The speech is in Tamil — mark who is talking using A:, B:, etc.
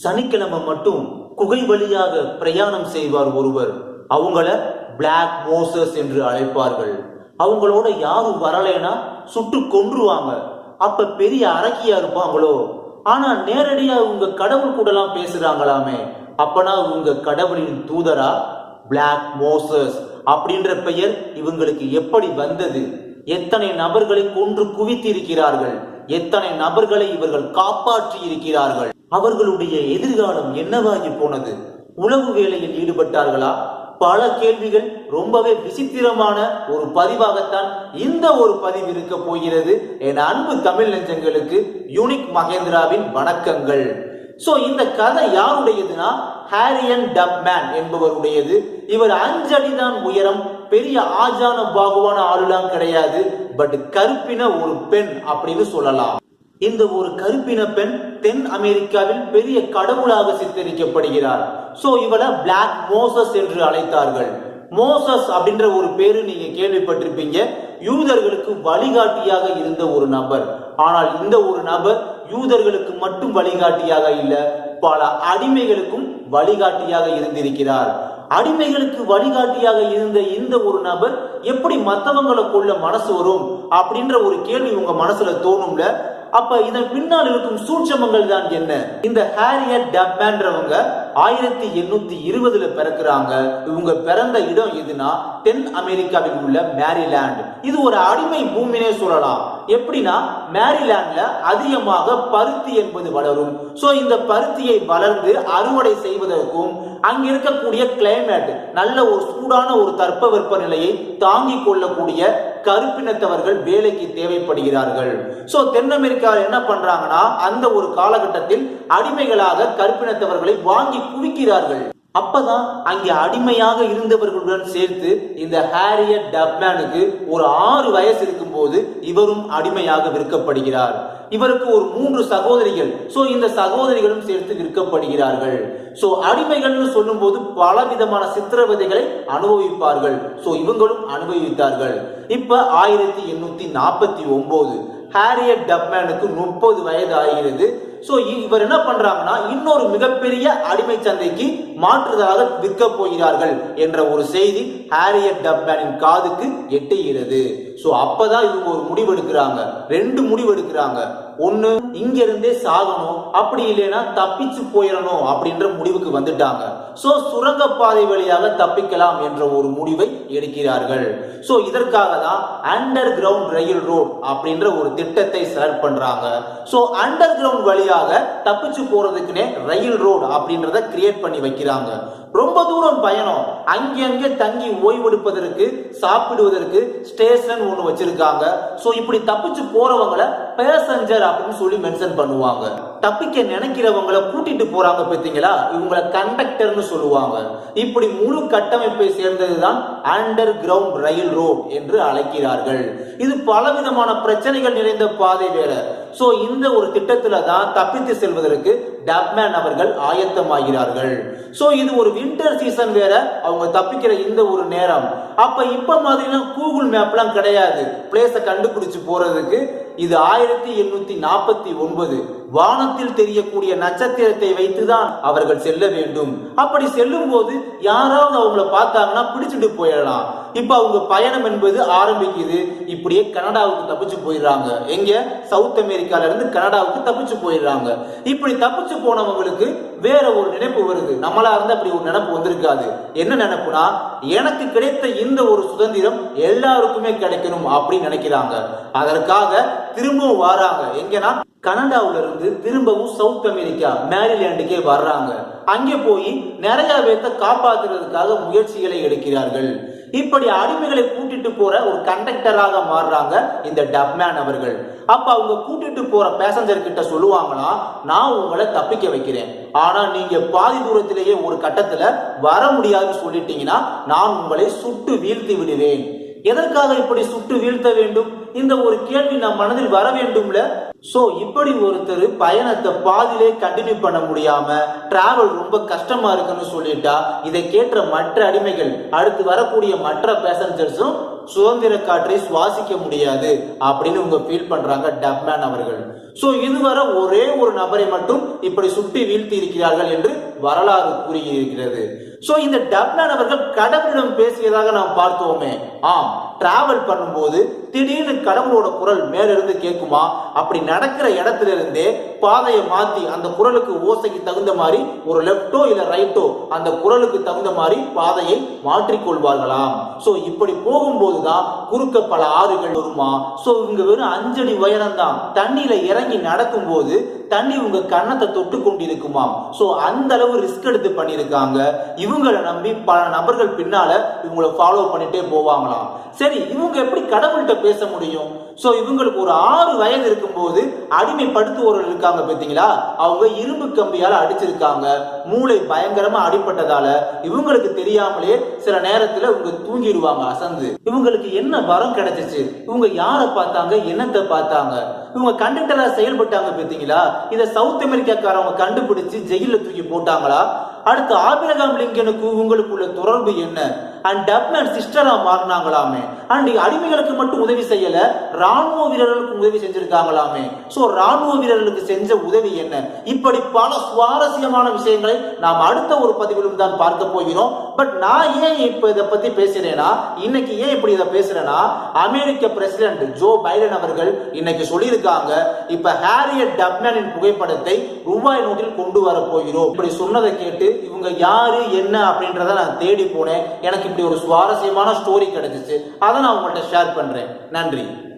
A: சனிக்கிழமை மட்டும் குகை வழியாக பிரயாணம் செய்வார் ஒருவர். அவங்கள பிளாக் மோசஸ் என்று அழைப்பார்கள். அவங்களோட யாரும் வரலைன்னா சுட்டு கொன்றுவாங்க. அப்ப பெரிய அரக்கியா இருப்பாங்களோ? ஆனா நேரடியா உங்க கடவுள் கூடலாம் பேசுறாங்களாமே. அப்பனா உங்க கடவுளின் தூதரா? பிளாக் மோசஸ் அப்படின்ற பெயர் இவங்களுக்கு எப்படி வந்தது? எத்தனை நபர்களை கொன்று குவித்திருக்கிறார்கள்? எத்தனை நபர்களை இவர்கள் காப்பாற்றி இருக்கிறார்கள் அவர்களுடைய எதிர்காலம் என்னவாகி போனது? உளவு வேலையில் ஈடுபட்டார்களா? பல கேள்விகள் ரொம்பவே விசித்திரமான ஒரு பதிவாகத்தான் இந்த ஒரு பதிவு இருக்க போகிறது என் அன்பு தமிழ் நெஞ்சங்களுக்கு யூனிக் மகேந்திராவின் வணக்கங்கள். சோ இந்த கதை யாருடையதுன்னா ஹாரியன் டப்மேன் என்பவருடையது. இவர் அஞ்சடிதான் உயரம் பெரிய ஆஜான பாகுவான ஆளுலாம் கிடையாது. பட் கருப்பின ஒரு பெண் அப்படின்னு சொல்லலாம். இந்த ஒரு கருப்பின பெண் தென் அமெரிக்காவில் பெரிய கடவுளாக சித்தரிக்கப்படுகிறார். சோ இவளை பிளாக் மோசஸ் என்று அழைத்தார்கள். மோசஸ் அப்படின்ற ஒரு பேரு நீங்க கேள்விப்பட்டிருப்பீங்க. யூதர்களுக்கு வழிகாட்டியாக இருந்த ஒரு நபர். ஆனால் இந்த ஒரு நபர் யூதர்களுக்கு மட்டும் வழிகாட்டியாக இல்ல பல அடிமைகளுக்கும் வழிகாட்டியாக இருந்திருக்கிறார். அடிமைகளுக்கு வழிகாட்டியாக இருந்த இந்த ஒரு நபர் எப்படி மற்றவங்களை கொள்ள மனசு வரும் அப்படின்ற ஒரு கேள்வி உங்க மனசுல தோணும்ல? அப்ப இதன் பின்னால் இருக்கும் சூட்சமங்கள் தான் என்ன? இந்த ஹாரியட் டப்மேன்றவங்க ஆயிரத்தி எண்ணூத்தி இருபதுல பிறக்குறாங்க. இவங்க பிறந்த இடம் எதுனா தென் அமெரிக்காவில் உள்ள மேரிலாண்ட். இது ஒரு அடிமை பூமினே சொல்லலாம். எப்படின்னா மேரிலாண்ட்ல அதிகமாக பருத்தி என்பது வளரும். சோ இந்த பருத்தியை வளர்ந்து அறுவடை செய்வதற்கும் அங்க இருக்கக்கூடிய கிளைமேட் நல்ல ஒரு சூடான ஒரு தட்பவெப்ப நிலையை தாங்கிக் கொள்ளக்கூடிய கருப்பினத்தவர்கள் வேலைக்கு தேவைப்படுகிறார்கள். சோ தென் அமெரிக்காவில் என்ன பண்றாங்கன்னா அந்த ஒரு காலகட்டத்தில் அடிமைகளாக கருப்பினத்தவர்களை வாங்கி குவிக்கிறார்கள். அப்பதான் அங்கே அடிமையாக இருந்தவர்களுடன் சேர்த்து இந்த ஹாரியட் டப்மேனுக்கு ஒரு ஆறு வயசு இருக்கும்போது இவரும் அடிமையாக விற்கப்படுகிறார். இவருக்கு ஒரு மூன்று சகோதரிகள். சோ இந்த சகோதரிகளும் சேர்த்து விற்கப்படுகிறார்கள். சோ அடிமைகள்னு சொல்லும்போது பல விதமான சித்திரவதைகளை அனுபவிப்பார்கள். சோ இவங்களும் அனுபவித்தார்கள். இப்ப ஆயிரத்தி எண்ணூத்தி நாற்பத்தி ஒன்பது ஹாரியட் டப்மேனுக்கு முப்பது வயது ஆகிறது சோ இவர் என்ன பண்றாங்கன்னா இன்னொரு மிகப்பெரிய அடிமை சந்தைக்கு மாற்றுதலாக விற்க போகிறார்கள் என்ற ஒரு செய்தி ஹாரியட் டப்மேனின் காதுக்கு எட்டுகிறது. சோ அப்பதான் இவங்க ஒரு முடிவெடுக்கிறாங்க. ரெண்டு முடிவெடுக்கிறாங்க. ஒண்ணு இங்க இருந்தே சாகணும் அப்படி இல்லைன்னா தப்பிச்சு போயிடணும் அப்படின்ற முடிவுக்கு வந்துட்டாங்க. சோ சுரங்கப்பாதை வழியாக தப்பிக்கலாம் என்ற ஒரு முடிவை எடுக்கிறார்கள். சோ இதற்காக தான் அண்டர் கிரவுண்ட் ரயில் ரோட் அப்படின்ற ஒரு திட்டத்தை செலக்ட் பண்றாங்க. சோ அண்டர் கிரவுண்ட் வழியாக தப்பிச்சு போறதுக்குன்னே ரயில் ரோடு அப்படின்றத கிரியேட் பண்ணி வைக்கிறாங்க. ரொம்ப தூரம் பயணம். அங்கங்கே தங்கி ஓய்வெடுப்பதற்கு சாப்பிடுவதற்கு ஸ்டேஷன் ஒன்று வச்சிருக்காங்க. ஸோ இப்படி தப்பிச்சு போறவங்களை பேசஞ்சர் அப்படின்னு சொல்லி மென்ஷன் பண்ணுவாங்க. தப்பிக்க நினைக்கிறவங்கள கூட்டிட்டு போறாங்க பார்த்தீங்களா? இவங்களை கண்டக்டர்னு சொல்லுவாங்க. இப்படி முழு கட்டமைப்பை சேர்ந்ததுதான் அண்டர் கிரவுண்ட் ரயில் ரோட் என்று அழைக்கிறார்கள். இது பலவிதமான பிரச்சனைகள் நிறைந்த பாதை வேற. ஸோ இந்த ஒரு திட்டத்தில் தான் தப்பித்து செல்வதற்கு டப்மேன் அவர்கள் ஆயத்தமாகிறார்கள். ஸோ இது ஒரு வின்டர் சீசன் வேற. அவங்க தப்பிக்கிற இந்த ஒரு நேரம். அப்ப இப்ப மாதிரிலாம் கூகுள் மேப்லாம் கிடையாது. பிளேஸை கண்டுபிடிச்சு போறதுக்கு இது ஆயிரத்தி எண்ணூத்தி நாற்பத்தி ஒன்பது. வானத்தில் தெரியக்கூடிய நட்சத்திரத்தை வைத்துதான் அவர்கள் செல்ல வேண்டும். அப்படி செல்லும் போது யாராவது அவங்கள பார்த்தாங்கன்னா பிடிச்சிட்டு போயிடலாம். இப்ப அவங்க பயணம் என்பது ஆரம்பிக்குது. இப்படியே கனடாவுக்கு தப்பிச்சு போயிடுறாங்க. எங்க? சவுத் அமெரிக்கால இருந்து கனடாவுக்கு தப்பிச்சு போயிடுறாங்க. இப்படி தப்பிச்சு போனவங்களுக்கு வேற ஒரு நினைப்பு வருது. நம்மளா இருந்து அப்படி ஒரு நினைப்பு வந்திருக்காது. என்ன நினைப்புனா எனக்கு கிடைத்த இந்த ஒரு சுதந்திரம் எல்லாருக்குமே கிடைக்கணும் அப்படின்னு நினைக்கிறாங்க. அதற்காக திரும்பவும் வராங்க. எங்கன்னா கனடாவுல இருந்து திரும்பவும் சவுத் அமெரிக்கா மேரிலாண்டுக்கே வர்றாங்க. அங்கே போய் நிறைய பேர்த்த காப்பாத்துறதுக்காக முயற்சிகளை எடுக்கிறார்கள். இப்படி அடிமைகளை கூட்டிட்டு போற ஒரு கண்டக்டராக மாறுறாங்க இந்த டப்மேன் அவர்கள். அப்ப அவங்க கூட்டிட்டு போற பேசஞ்சர் கிட்ட சொல்லுவாங்களா நான் உங்களை தப்பிக்க வைக்கிறேன். ஆனா நீங்க பாதி தூரத்திலேயே ஒரு கட்டத்துல வர முடியாதுன்னு சொல்லிட்டீங்கன்னா நான் உங்களை சுட்டு வீழ்த்தி விடுவேன். எதற்காக இப்படி சுட்டு வீழ்த்த வேண்டும்? இந்த ஒரு கேள்வி நம் மனதில் வர வேண்டும்ல? சோ இப்படி ஒருத்தர் பயணத்தை பாதிலே கண்டினியூ பண்ண முடியாம டிராவல் ரொம்ப கஷ்டமா இருக்குன்னு சொல்லிட்டா இதை கேட்ட மற்ற அடிமைகள் அடுத்து வரக்கூடிய மற்ற பேசஞ்சர்ஸும் சுதந்திர காற்றை சுவாசிக்க முடியாது அப்படின்னு உங்க ஃபீல் பண்றாங்க டப்மேன் அவர்கள். சோ இதுவரை ஒரே ஒரு நபரை மட்டும் இப்படி சுட்டி வீழ்த்தி இருக்கிறார்கள் என்று வரலாறு கூறியிருக்கிறது. சோ இந்த டப்னான் அவர்கள் கடவுளிடம் பேசியதாக நாம் பார்த்தோமே. ஆம் டிராவல் பண்ணும்போது திடீர்னு கடவுளோட குரல் மேலிருந்து கேட்குமா அப்படி நடக்கிற இடத்துல இருந்தே பாதையை மாத்தி அந்த குரலுக்கு ஓசைக்கு தகுந்த மாதிரி ஒரு லெப்டோ இல்ல ரைட்டோ அந்த குரலுக்கு தகுந்த மாதிரி பாதையை மாற்றிக்கொள்வார்களாம். ஸோ இப்படி போகும்போது தான் குறுக்க பல ஆறுகள் வருமா? ஸோ இவங்க வெறும் அஞ்சடி உயரம் தான் தண்ணியில இறங்கி நடக்கும்போது தண்ணி உங்க கன்னத்தை தொட்டு கொண்டிருக்குமாம். ஸோ அந்த அளவு ரிஸ்க் எடுத்து பண்ணியிருக்காங்க. இவங்களை நம்பி பல நபர்கள் பின்னால இவங்களை ஃபாலோ பண்ணிட்டே போவாங்களாம். சரி இவங்க எப்படி கடவுள்கிட்ட பேச முடியும்? ஸோ இவங்களுக்கு ஒரு ஆறு வயது இருக்கும்போது அடிமைப்படுத்துவோர்கள் இருக்காங்க பார்த்தீங்களா? அவங்க இரும்பு கம்பியால் அடிச்சிருக்காங்க. மூளை பயங்கரமா அடிபட்டதால இவங்களுக்கு தெரியாமலே சில நேரத்துல இவங்க தூங்கிடுவாங்க அசந்து. இவங்களுக்கு என்ன வரம் கிடைச்சிச்சு? இவங்க யாரை பார்த்தாங்க? என்னத்தை பார்த்தாங்க? இவங்க கண்டக்டரா செயல்பட்டாங்க பார்த்தீங்களா? இதை சவுத் அமெரிக்காக்காரவங்க கண்டுபிடிச்சு ஜெயில தூக்கி போட்டாங்களா? அடுத்து ஆபிரகாம் லிங்கனுக்கு உங்களுக்குள்ள தொடர்பு என்ன? அண்ட் டப்மேன் சிஸ்டரா மாறினாங்களாமே. அண்ட் அடிமைகளுக்கு மட்டும் உதவி செய்யல ராணுவ வீரர்களுக்கு உதவி செஞ்சிருக்காங்களாமே. சோ ராணுவ வீரர்களுக்கு செஞ்ச உதவி என்ன? இப்படி பல சுவாரஸ்யமான விஷயங்களை நாம் அடுத்த ஒரு பதிவிலும் தான் பார்க்க போகிறோம். பட் நான் ஏன் இப்ப இதை பத்தி பேசுறேன்னா இன்னைக்கு ஏன் இப்படி இதை பேசுறேன்னா அமெரிக்க பிரசிடென்ட் ஜோ பைடன் அவர்கள் இன்னைக்கு சொல்லியிருக்காங்க இப்ப ஹாரியட் டப்மேனின் புகைப்படத்தை ரூபாய் நோட்டில் கொண்டு வர போகிறோம். இப்படி சொன்னதை கேட்டு இவங்க யாரு என்ன அப்படின்றத நான் தேடி போனேன். எனக்கு இப்படி ஒரு சுவாரஸ்யமான ஸ்டோரி கிடைச்சிச்சு. அதை நான் உங்கள்கிட்ட ஷேர் பண்றேன். நன்றி.